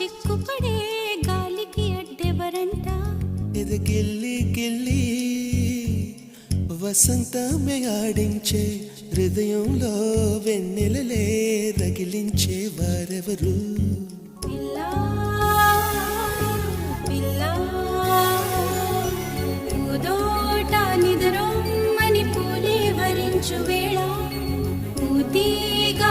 చిక్కుపడే గాలికి అడ్డెవరంట? ఎదగిల్లి గిల్లి వసంతమే ఆడించే హృదయంలో వెన్నెలలే రగిలించే వారెవరు? మని పూలే వరించు వేళ పూతీగా